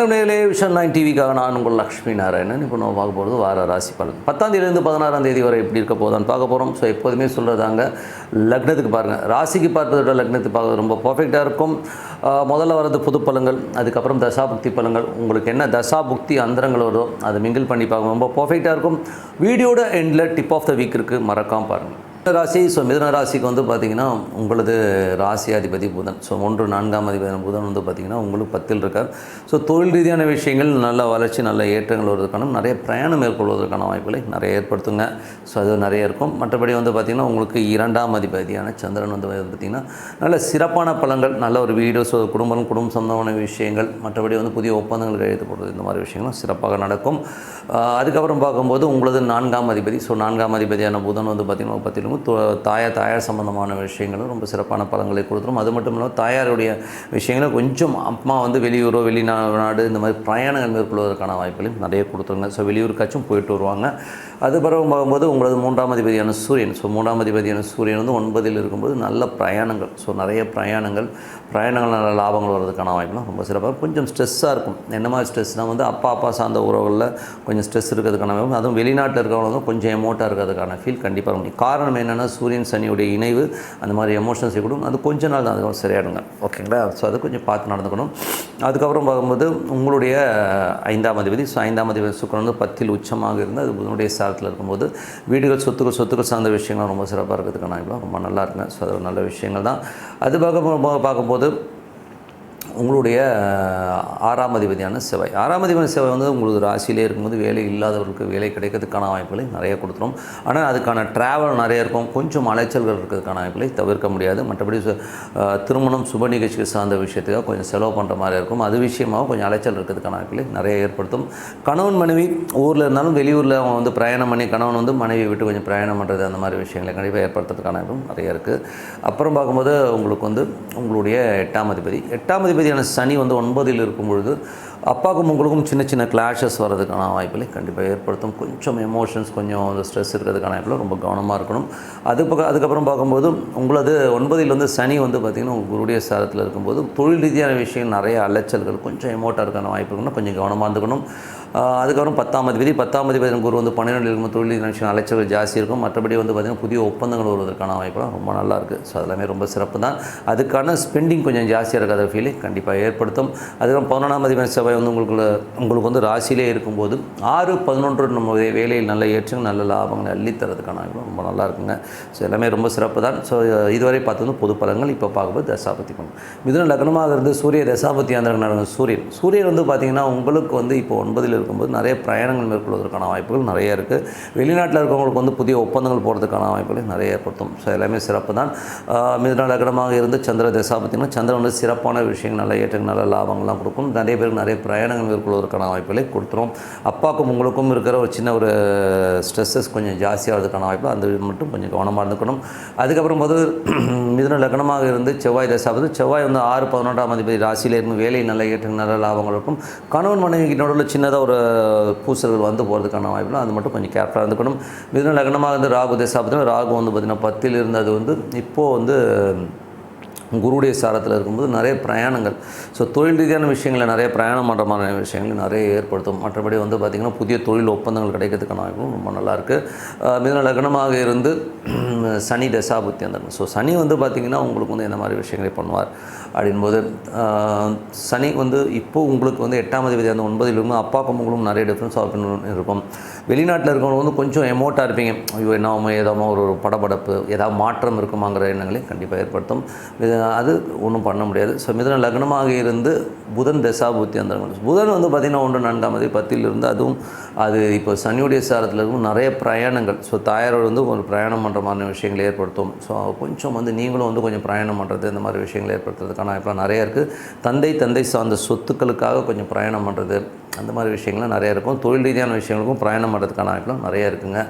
Vision nine டிவிக்காக நான் உங்கள் லக்ஷ்மி நாராயணன். இப்போ நம்ம பார்க்க போகிறது வார ராசி பலன். பத்தாம் தேதியிலேருந்து பதினாறாம் தேதி வரை எப்படி இருக்க போதான்னு பார்க்க போகிறோம் ஸோ எப்போதுமே சொல்கிறதாங்க லக்னத்துக்கு பாருங்கள் ராசிக்கு பார்ப்பதை விட லக்னத்துக்கு பார்க்கறது ரொம்ப பர்ஃபெக்டாக இருக்கும். முதல்ல வரது புது பழங்கள் அதுக்கப்புறம் தசாபுக்தி பழங்கள் உங்களுக்கு என்ன தசாபுக்தி அந்தரங்கள் வருதோ அதை மிங்கிள் பண்ணி பார்க்க ரொம்ப பர்ஃபெக்டாக இருக்கும். வீடியோட எண்டில் டிப் ஆஃப் த வீக் இருக்குது மறக்காம பாருங்கள் ராசி ஸோ மிதன ராசிக்கு வந்து பார்த்திங்கன்னா உங்களது ராசி அதிபதி புதன். ஸோ ஒன்று நான்காம் அதிபதி புதன் வந்து பார்த்திங்கன்னா உங்களுக்கு பத்தில் இருக்கார். ஸோ தொழில் ரீதியான விஷயங்கள் நல்ல வளர்ச்சி நல்ல ஏற்றங்கள் வருவதற்கான நிறைய பிரயாணம் மேற்கொள்வதற்கான வாய்ப்புகளை நிறைய ஏற்படுத்துங்க. ஸோ அது நிறைய இருக்கும். மற்றபடி வந்து பார்த்திங்கன்னா உங்களுக்கு இரண்டாம் அதிபதியான சந்திரன் வந்து பார்த்திங்கன்னா நல்ல சிறப்பான பலங்கள் நல்ல ஒரு வீடு ஸோ குடும்பம் குடும்பம் சொந்தமான விஷயங்கள் மற்றபடி வந்து புதிய ஒப்பந்தங்கள் கையெழுத்து போடுறது இந்த மாதிரி விஷயங்களும் சிறப்பாக நடக்கும். அதுக்கப்புறம் பார்க்கும்போது உங்களது நான்காம் அதிபதி ஸோ நான்காம் அதிபதியான புதன் வந்து பார்த்திங்கன்னா பத்திலும் தாயார் தாயார் சம்மந்தமான விஷயங்களும் ரொம்ப சிறப்பான பலன்களை கொடுத்துரும். அது மட்டும் இல்லாமல் தாயாருடைய விஷயங்களும் கொஞ்சம் அம்மா வந்து வெளியூரோ வெளிநா நாடு இந்த மாதிரி பிரயாணங்கள் மேற்கொள்வதற்கான வாய்ப்புகளையும் நிறைய கொடுத்துருங்க. ஸோ வெளியூருக்காச்சும் போயிட்டு வருவாங்க. அது பிறகு பார்க்கும்போது உங்களது மூன்றாம் அதிபதியான சூரியன். ஸோ மூன்றாம் அதிபதியான சூரியன் வந்து ஒன்பதில் இருக்கும்போது நல்ல பிரயாணங்கள். ஸோ நிறைய பிரயாணங்கள். பிரயாணங்கள் நல்ல லாபங்கள் வர்றதுக்கான வாய்ப்புலாம் ரொம்ப சிறப்பாக கொஞ்சம் ஸ்ட்ரெஸ்ஸாக இருக்கும். என்ன மாதிரி ஸ்ட்ரெஸ்னால் வந்து அப்பா அப்பா சார்ந்த உறவுகளில் கொஞ்சம் ஸ்ட்ரெஸ் இருக்கிறதுக்கான வாய்ப்பு அதுவும் வெளிநாட்டில் இருக்கிறவங்க கொஞ்சம் எமோட்டாக இருக்கிறதுக்கான ஃபீல் கண்டிப்பாக முடியும் காரணம் என்னென்னா சூரியன் சனியுடைய இணைவு அந்த மாதிரி எமோஷன்ஸை கொடுக்கும். அது கொஞ்ச நாள் தான். அதுக்கப்புறம் சரியாயிடுங்க ஓகேங்களா ஸோ அது கொஞ்சம் பார்த்து நடந்துக்கணும். அதுக்கப்புறம் பார்க்கும்போது உங்களுடைய ஐந்தாம் அதிபதி. ஸோ ஐந்தாம் அதிபதி சுக்கரன் வந்து பத்தில் உச்சமாக இருந்து அது புதனுடைய சாரத்தில் இருக்கும்போது வீடுகள் சொத்துக்கள் சொத்துக்கள் சார்ந்த விஷயங்கள் ரொம்ப சிறப்பாக இருக்கிறதுக்கான வாய்ப்புலாம் ரொம்ப நல்லா இருக்குங்க. ஸோ அது நல்ல விஷயங்கள் தான். அது பார்க்க பார்க்கும்போது உங்களுடைய ஆறாம் அதிபதியான செவ்வாய். ஆறாம் அதிபதி செவ்வாய் வந்து உங்களுக்கு ராசியிலே இருக்கும்போது வேலை இல்லாதவர்களுக்கு வேலை கிடைக்கிறதுக்கான வாய்ப்புகளை நிறைய கொடுத்துரும். ஆனால் அதுக்கான ட்ராவல் நிறைய இருக்கும். கொஞ்சம் அலைச்சல்கள் இருக்கிறதுக்கான வாய்ப்புகளை தவிர்க்க முடியாது. மற்றபடி சு- திருமணம் சுப நிகழ்ச்சிக்கு சார்ந்த விஷயத்துக்காக கொஞ்சம் செலவு பண்ணுற மாதிரி இருக்கும். அது விஷயமாக கொஞ்சம் அலைச்சல் இருக்கிறதுக்கான வாய்ப்புகளை நிறைய ஏற்படுத்தும். கணவன் மனைவி ஊரில் இருந்தாலும் வெளியூரில் அவங்க வந்து பிரயாணம் பண்ணி கணவன் வந்து மனைவியை விட்டு கொஞ்சம் பிரயாணம் பண்ணுறது அந்த மாதிரி விஷயங்களை கண்டிப்பாக ஏற்படுத்துறதுக்கான வாய்ப்பும் நிறைய இருக்குது அப்புறம் பார்க்கும்போது உங்களுக்கு வந்து உங்களுடைய எட்டாம் அதிபதி. எட்டாம் அதிபதியான சனி வந்து ஒன்பதில் இருக்கும் பொழுது அப்பாவுக்கும் உங்களுக்கும் சின்ன சின்ன கிளாஷஸ் வர்றதுக்கான வாய்ப்புகளை கண்டிப்பாக ஏற்படுத்தும். கொஞ்சம் எமோஷன்ஸ் கொஞ்சம் அந்த ஸ்ட்ரெஸ் இருக்கிறதுக்கான வாய்ப்பில் ரொம்ப கவனமாக இருக்கணும். அது பக்கம் அதுக்கப்புறம் பார்க்கும்போது உங்களது ஒன்பதில் வந்து சனி வந்து பார்த்திங்கன்னா உங்கள் குருடைய சாரத்தில் இருக்கும்போது தொழில் ரீதியான விஷயங்கள் நிறைய அலைச்சல்கள் கொஞ்சம் எமோட்டாக இருக்கான வாய்ப்பு இருக்குன்னா கொஞ்சம் கவனமாக இருந்துக்கணும். அதுக்கப்புறம் பத்தாம் அதிபதி. பத்தாம் அதிபதி குரு வந்து பன்னிரெண்டு இருக்கும் தொழில் ரீதியான விஷயம் அலைச்சல்கள் ஜாஸ்தி இருக்கும். மற்றபடி வந்து பார்த்திங்கன்னா புதிய ஒப்பந்தங்கள் வருவதற்கான வாய்ப்புலாம் ரொம்ப நல்லா இருக்குது ஸோ அதெல்லாமே ரொம்ப சிறப்பு தான். அதுக்கான ஸ்பெண்டிங் கொஞ்சம் ஜாஸ்தியாக இருக்காத ஃபீலை கண்டிப்பாக ஏற்படுத்தும். அதுக்கப்புறம் பதினொன்றாம் அதிபதி செவ்வாய் வந்து உங்களுக்கு உங்களுக்கு வந்து ராசியிலே இருக்கும்போது ஆறு பதினொன்று நம்ம வேலையில் நல்ல ஏற்றங்கள் நல்ல லாபங்களை அள்ளித்தரதுக்கான வாய்ப்பு ரொம்ப நல்லா இருக்குங்க. ஸோ எல்லாமே ரொம்ப சிறப்பு தான். ஸோ இதுவரை பார்த்தது பொது பலங்கள் இப்போ பார்க்கும்போது தசாபதி பலன். மிதுன லக்னமாக இருந்து சூரிய தசாபதி அந்த சூரியன். சூரியன் வந்து பார்த்திங்கன்னா உங்களுக்கு வந்து இப்போ ஒன்பதில் இருக்கும்போது நிறைய பிரயாணங்கள் மேற்கொள்வதற்கான வாய்ப்புகள் நிறைய இருக்குது. வெளிநாட்டில் இருக்கவங்களுக்கு வந்து புதிய ஒப்பந்தங்கள் போகிறதுக்கான வாய்ப்புகளை நிறைய ஏற்படுத்தும். ஸோ எல்லாமே சிறப்பு தான் ஆஹ் லக்னமாக இருந்து சந்திர தசாபத்தினா சந்திரன் வந்து சிறப்பான விஷயங்கள் நல்ல ஏற்றங்கள் நல்ல லாபங்கள்லாம் கொடுக்கும். நிறைய பேருக்கு நிறைய பிரயாணங்கள் மேற்கொள்வதற்கான வாய்ப்புகளை கொடுத்துரும். அப்பாவுக்கும் உங்களுக்கும் இருக்கிற ஒரு சின்ன ஒரு ஸ்ட்ரெஸ்ஸஸ் கொஞ்சம் ஜாஸ்தியாகிறதுக்கான வாய்ப்பு அந்த இது மட்டும் கொஞ்சம் கவனமாக இருந்துக்கணும். அதுக்கப்புறம் போது மிதன லக்னமாக இருந்து செவ்வாய் தசாபதி செவ்வாய் வந்து ஆறு பதினொன்றாம் அதிபதி ராசியில் இருந்து வேலை நல்ல ஏற்ற நல்ல லாபங்கள் இருக்கும். கணவன் மனைவிக்கு நடுவில் சின்னதாக ஒரு பூசல்கள் வந்து போகிறதுக்கான வாய்ப்புலாம் அது மட்டும் கொஞ்சம் கேர்ஃபுல்லாக இருந்துக்கணும். மிதுன லக்னமாக இருந்து ராகு தசாபதி ராகு வந்து பார்த்திங்கன்னா பத்தில் இருந்தது வந்து இப்போது வந்து குருடைய சாரத்தில் இருக்கும்போது நிறைய பிரயாணங்கள். ஸோ தொழில் ரீதியான விஷயங்களில் நிறைய பிரயாணம் பண்ணுற மாதிரியான விஷயங்கள் நிறைய ஏற்படுத்தும். மற்றபடி வந்து பார்த்திங்கன்னா புதிய தொழில் ஒப்பந்தங்கள் கிடைக்கிறதுக்கான வாய்ப்பும் ரொம்ப நல்லாயிருக்கு மிதன லக்னமாக இருந்து சனி தசாபுத்தி அந்த ஸோ சனி வந்து பார்த்திங்கன்னா உங்களுக்கு வந்து என்ன மாதிரி விஷயங்களை பண்ணுவார்? அப்படின்போது சனி வந்து இப்போது உங்களுக்கு வந்து எட்டாம் தேதி அந்த ஒன்பதில் அப்பா அப்பாவுக்கும் உங்களுக்கும் நிறைய டிஃப்ரென்ஸ் ஆஃப் இருக்கும். வெளிநாட்டில் இருக்கவங்க வந்து கொஞ்சம் எமோட்டாக இருப்பீங்க. ஐயோ என்னாமோ ஏதாமோ ஒரு ஒரு படபடப்பு ஏதாவது மாற்றம் இருக்குமாங்கிற எண்ணங்களை கண்டிப்பாக ஏற்படுத்தும். இது அது ஒன்றும் பண்ண முடியாது. ஸோ மிதன லக்னமாக இருந்து புதன் தசாபுத்தி அந்த புதன் வந்து பார்த்திங்கன்னா ஒன்று நான்காம் தேதி பத்திலிருந்து அதுவும் அது இப்போ சனியுடைய சாரத்தில் இருக்கும் நிறைய பிரயாணங்கள். ஸோ தாயாரோடு வந்து ஒரு பிரயாணம் பண்ணுற மாதிரி விஷயங்களை ஏற்படுத்தும். ஸோ கொஞ்சம் வந்து நீங்களும் வந்து கொஞ்சம் பிரயாணம் பண்ணுறது இந்த மாதிரி விஷயங்களை ஏற்படுத்துறதுக்கான வாய்ப்புலாம் நிறைய இருக்குது தந்தை தந்தை சார்ந்த சொத்துக்களுக்காக கொஞ்சம் பிரயாணம் பண்ணுறது அந்த மாதிரி விஷயங்கள்லாம் நிறைய இருக்கும். தொழில் ரீதியான விஷயங்களுக்கும் பிரயாணம் பண்ணுறதுக்கான வாய்ப்புலாம் நிறைய இருக்குங்க.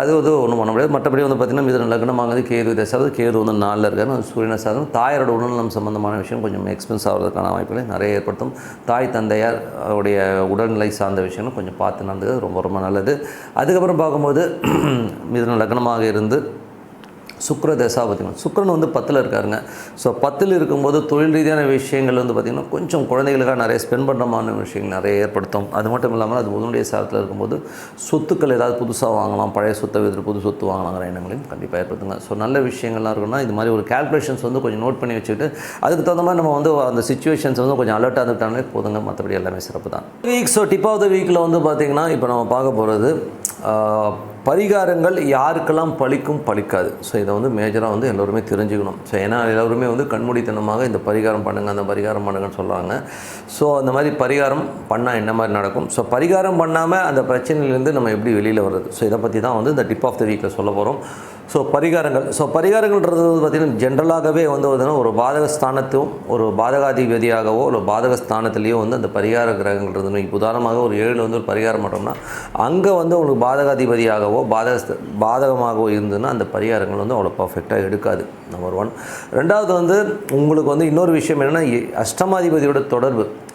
அது வந்து ஒன்றும் பண்ண முடியாது. மற்றபடி வந்து பார்த்திங்கன்னா மிதன லக்னமானது கேது தசாவது கேது வந்து நாளில் இருக்காரு. சூரியன சாதனம் தாயாரோட உடல்நலம் சம்மந்தமான விஷயம் கொஞ்சம் எக்ஸ்பென்ஸ் ஆகிறதுக்கான வாய்ப்புகளை நிறைய ஏற்படுத்தும். தாய் தந்தையார் அவருடைய உடல்நிலை சார்ந்த விஷயங்களும் கொஞ்சம் பார்த்து நடந்தது ரொம்ப ரொம்ப நல்லது. அதுக்கப்புறம் பார்க்கும்போது மிதன லக்னமாக இருந்து சுக்கர தசா பார்த்திங்கன்னா வந்து பத்தில் இருக்காருங்க. ஸோ பத்தில் இருக்கும்போது தொழில் ரீதியான விஷயங்கள் வந்து பார்த்திங்கன்னா கொஞ்சம் குழந்தைகளுக்காக நிறைய ஸ்பெண்ட் பண்ணுறமான விஷயங்கள் நிறைய ஏற்படுத்தும். அது மட்டும் இல்லாமல் அது முதனுடைய சாரத்தில் இருக்கும்போது சொத்துக்கள் ஏதாவது புதுசாக வாங்கலாம் பழைய சொத்தை விற்று புது சொத்து வாங்கலாங்கிற எண்ணங்களையும் கண்டிப்பாக ஏற்படுத்துங்க. ஸோ நல்ல விஷயங்கள்லாம் இருக்குன்னா இது மாதிரி ஒரு கேல்குலேஷன்ஸ் வந்து கொஞ்சம் நோட் பண்ணி வச்சுக்கிட்டு அதுக்கு தகுந்த மாதிரி நம்ம வந்து அந்த சுச்சுவேஷன்ஸ் வந்து கொஞ்சம் அலர்ட்டாக இருந்துட்டாலே போதுங்க. மற்றபடி எல்லாமே சிறப்பு தான் week so dip of the வீக்கில் வந்து பார்த்திங்கன்னா இப்போ நம்ம பார்க்க போகிறது பரிகாரங்கள் யாருக்கெல்லாம் பலிக்கும் பலிக்காது ஸோ இதை வந்து மேஜராக வந்து எல்லோருமே தெரிஞ்சுக்கணும். ஸோ ஏன்னா எல்லோருமே வந்து கண்மூடித்தனமாக இந்த பரிகாரம் பண்ணுங்கள் அந்த பரிகாரம் பண்ணுங்கன்னு சொல்கிறாங்க ஸோ அந்த மாதிரி பரிகாரம் பண்ணால் என்ன மாதிரி நடக்கும்? ஸோ பரிகாரம் பண்ணாமல் அந்த பிரச்சனையிலேருந்து நம்ம எப்படி வெளியில் வர்றது? ஸோ இதை பற்றி தான் வந்து இந்த டிப் ஆஃப் த வீக்கில் சொல்ல போகிறோம் ஸோ பரிகாரங்கள் ஸோ பரிகாரங்கள்ன்றது வந்து பார்த்திங்கன்னா ஜென்ரலாகவே வந்து பார்த்தீங்கன்னா ஒரு பாதக ஸ்தானத்தையும் ஒரு பாதகாதிபதியாகவோ இல்லை பாதக ஸ்தானத்துலேயோ வந்து அந்த பரிகார கிரகங்கள்ன்றது இப்போ உதாரணமாக ஒரு ஏழு வந்து ஒரு பரிகாரம் பண்ணுறோம்னா அங்கே வந்து உங்களுக்கு பாதகாதிபதியாகவோ பாதக பாதகமாகவோ இருந்ததுன்னா அந்த பரிகாரங்கள் வந்து அவ்வளோ பர்ஃபெக்டாக எடுக்காது. நம்பர் ஒன் ரெண்டாவது வந்து உங்களுக்கு வந்து இன்னொரு விஷயம் என்னென்னா அஷ்டமாதிபதியோட தொடர்பு.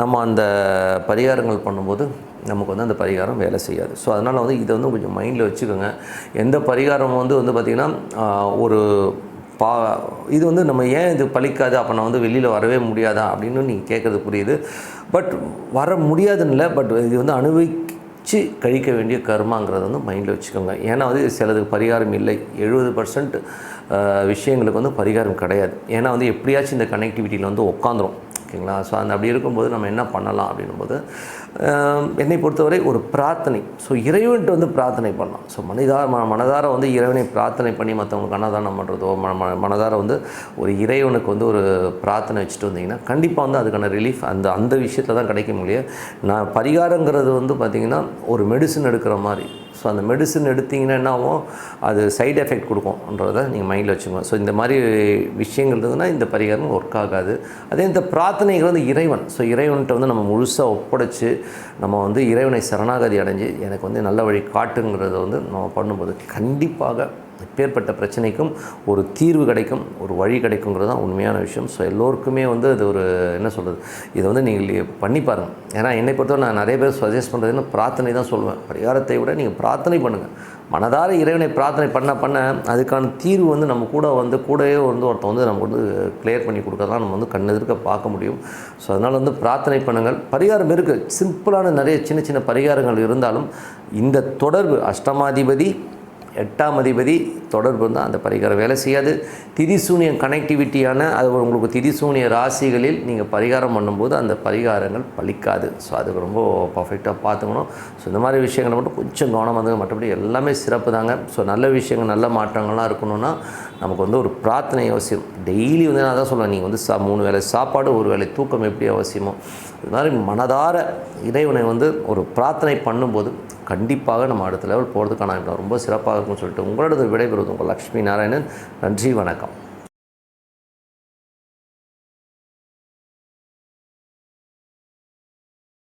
நம்ம அந்த பரிகாரங்கள் பண்ணும்போது நமக்கு வந்து அந்த பரிகாரம் வேலை செய்யாது. ஸோ அதனால் வந்து இதை வந்து கொஞ்சம் மைண்டில் வச்சுக்கோங்க. எந்த பரிகாரம் வந்து வந்து பார்த்திங்கன்னா ஒரு பா இது வந்து நம்ம ஏன் இது பழிக்காது? அப்போ நான் வந்து வெளியில் வரவே முடியாதா? அப்படின்னு நீங்கள் கேட்குறது புரியுது. பட் வர முடியாதுன்னு இல்லை பட் இது வந்து அனுபவிச்சு கழிக்க வேண்டிய கர்மாங்கிறத வந்து மைண்டில் வச்சுக்கோங்க. ஏன்னா வந்து சிலதுக்கு பரிகாரம் இல்லை. எழுபது பர்சன்ட் விஷயங்களுக்கு வந்து பரிகாரம் கிடையாது. ஏன்னா வந்து எப்படியாச்சும் இந்த கனெக்டிவிட்டியில் வந்து உட்காந்துரும் ஓகேங்களா? ஸோ அந்த அப்படி இருக்கும்போது நம்ம என்ன பண்ணலாம் அப்படின்னும்போது என்னை பொறுத்தவரை ஒரு பிரார்த்தனை. ஸோ இறைவன்ட்டு வந்து பிரார்த்தனை பண்ணலாம். ஸோ மனிதார ம மனதார வந்து இறைவனை பிரார்த்தனை பண்ணி மற்றவங்களுக்கு அன்னதானம் பண்ணுறதோ மன மனதார வந்து ஒரு இறைவனுக்கு வந்து ஒரு பிரார்த்தனை வச்சுட்டு வந்தீங்கன்னா கண்டிப்பாக வந்து அதுக்கான ரிலீஃப் அந்த அந்த விஷயத்தில் தான் கிடைக்க முடியும் நான் பரிகாரங்கிறது வந்து பார்த்திங்கன்னா ஒரு மெடிசன் எடுக்கிற மாதிரி. ஸோ அந்த மெடிசன் எடுத்திங்கன்னா என்ன ஆகும்? அது சைடு எஃபெக்ட் கொடுக்கும்ன்றதை நீங்கள் மைண்டில் வச்சுக்கோங்க. ஸோ இந்த மாதிரி விஷயங்கள் இருந்ததுன்னா இந்த பரிகாரம் ஒர்க் ஆகாது. அதே இந்த பிரார்த்தனைகள் வந்து இறைவன். ஸோ இறைவன்கிட்ட வந்து நம்ம முழுசாக ஒப்படைச்சு நம்ம வந்து இறைவனை சரணாகதி அடைஞ்சு எனக்கு வந்து நல்ல வழி காட்டுங்கிறத வந்து நம்ம பண்ணும்போது கண்டிப்பாக எப்பேற்பட்ட பிரச்சனைக்கும் ஒரு தீர்வு கிடைக்கும் ஒரு வழி கிடைக்குங்கிறது தான் உண்மையான விஷயம். ஸோ எல்லோருக்குமே வந்து அது ஒரு என்ன சொல்கிறது இதை வந்து நீங்கள் பண்ணி பாருங்கள் ஏன்னா என்னை பொறுத்தவரை நான் நிறைய பேர் சஜஸ்ட் பண்ணுறதுன்னு பிரார்த்தனை தான் சொல்லுவேன். பரிகாரத்தை விட நீங்கள் பிரார்த்தனை பண்ணுங்கள் மனதார இறைவனை பிரார்த்தனை பண்ண பண்ண அதுக்கான தீர்வு வந்து நம்ம கூட வந்து கூடவே வந்து ஒருத்தன் வந்து நமக்கு வந்து கிளியர் பண்ணி கொடுக்கறதெல்லாம் நம்ம வந்து கண் எதிர்க்க பார்க்க முடியும். ஸோ அதனால் வந்து பிரார்த்தனை பண்ணுங்கள். பரிகாரம் இருக்குது சிம்பிளான நிறைய சின்ன சின்ன பரிகாரங்கள் இருந்தாலும் இந்த தொடர்பு அஷ்டமாதிபதி எட்டாம் அதிபதி தொடர்பு இருந்தால் அந்த பரிகாரம் வேலை செய்யாது. திதிசூனிய கனெக்டிவிட்டியான அது உங்களுக்கு திதிசூனிய ராசிகளில் நீங்கள் பரிகாரம் பண்ணும்போது அந்த பரிகாரங்கள் பலிக்காது ஸோ அதுக்கு ரொம்ப பர்ஃபெக்டாக பார்த்துக்கணும். ஸோ இந்த மாதிரி விஷயங்களை மட்டும் கொஞ்சம் கவனமாக இருந்தது மற்றபடி எல்லாமே சிறப்பு தாங்க ஸோ நல்ல விஷயங்கள் நல்ல மாற்றங்கள்லாம் இருக்கணும்னா நமக்கு வந்து ஒரு பிரார்த்தனை அவசியம். டெய்லி வந்து நான் தான் சொல்லுவேன் நீங்கள் வந்து சா மூணு வேளை சாப்பாடு ஒரு வேளை தூக்கம் எப்படி அவசியமோ இது மாதிரி மனதார இறைவனை வந்து ஒரு பிரார்த்தனை பண்ணும்போது கண்டிப்பாக நம்ம அடுத்த லெவல் போகிறதுக்கான ரொம்ப சிறப்பாக இருக்கும்னு சொல்லிட்டு உங்களோட விடைபெறுவது உங்கள் லக்ஷ்மி நாராயணன். நன்றி வணக்கம்.